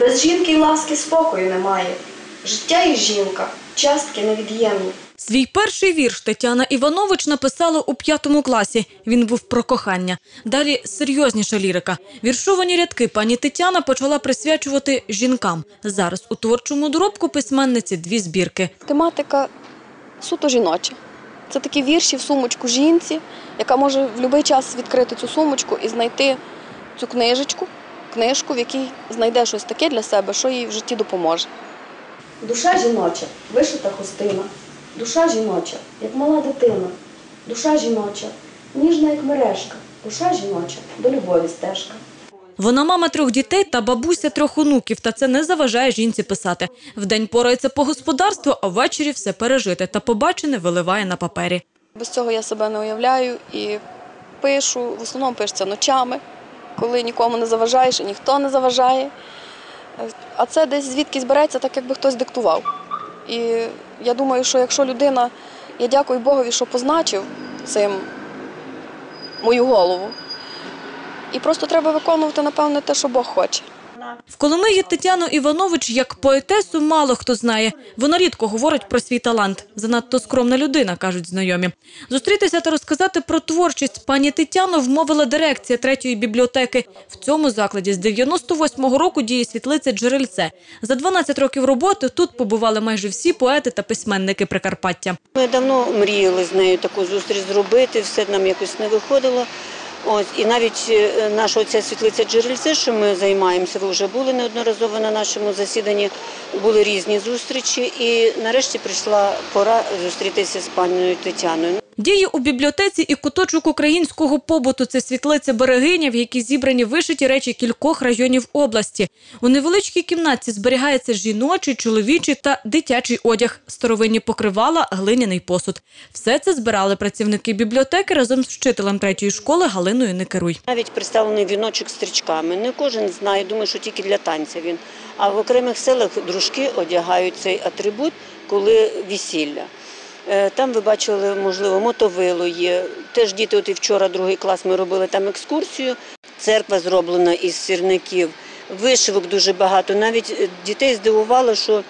Без жінки й ласки спокою немає. Життя і жінка частки невід'ємні. Свій перший вірш Тетяна Іванович написала у п'ятому класі. Він був про кохання. Далі серйозніша лірика. Віршовані рядки пані Тетяна почала присвячувати жінкам. Зараз у творчому доробку письменниці дві збірки. Тематика суто жіноча. Це такі вірші в сумочку жінці, яка може в будь-який час відкрити цю сумочку і знайти цю книжечку, книжку, в якій знайде щось таке для себе, що їй в житті допоможе. Душа жіноча, вишита хустина. Душа жіноча, як мала дитина. Душа жіноча, ніжна, як мережка. Душа жіноча, до любові стежка. Вона мама трьох дітей та бабуся трьох онуків, та це не заважає жінці писати. Вдень порається по господарству, а ввечері все пережити та побачене виливає на папері. Без цього я себе не уявляю і пишу, в основному пишеться ночами, коли нікому не заважаєш і ніхто не заважає. А це десь звідкись береться, так якби хтось диктував. І я думаю, що якщо людина, я дякую Богові, що позначив цим мою голову. І просто треба виконувати, напевне, те, що Бог хоче. В Коломиї Тетяну Іванович як поетесу мало хто знає. Вона рідко говорить про свій талант. Занадто скромна людина, кажуть знайомі. Зустрітися та розказати творчість пані Тетяну вмовила дирекція третьої бібліотеки. В цьому закладі з 98-го року діє світлиця Джерельце. За 12 років роботи тут побували майже всі поети та письменники Прикарпаття. Ми давно мріяли з нею таку зустріч зробити, все нам якось не виходило. Ось і навіть е, наша оця світлиця джерельце, що ми займаємося, ви вже були неодноразово на нашому засіданні, були різні зустрічі, і нарешті прийшла пора зустрітися з пані Тетяною. Діє у бібліотеці і куточок українського побуту. Це світлиця берегиня, в якій зібрані вишиті речі кількох районів області. У невеличкій кімнатці зберігається жіночий, чоловічий та дитячий одяг, старовинні покривала, глиняний посуд. Все це збирали працівники бібліотеки разом з вчителем третьої школи Галиною Никеруй. Навіть представлений віночок з стрічками. Не кожен знає, думаю, що тільки для танця він. А в окремих селах дружки одягають цей атрибут, коли весілля. Е, Там ви бачили, можливо, мотовило є. Теж діти, от і вчора другий клас ми робили там екскурсію. Церква зроблена із сірників, вишивок дуже багато. Навіть е, дітей здивувало, що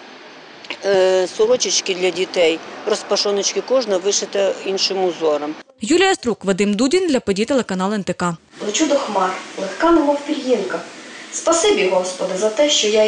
е, сорочечки для дітей, розпашоночки кожна вишита іншим узором. Юлія Струк, Вадим Дудін для подій телеканал НТК. Лечу до хмар, легка, немов пір'їнка. Спасибі, Господи, за те, що я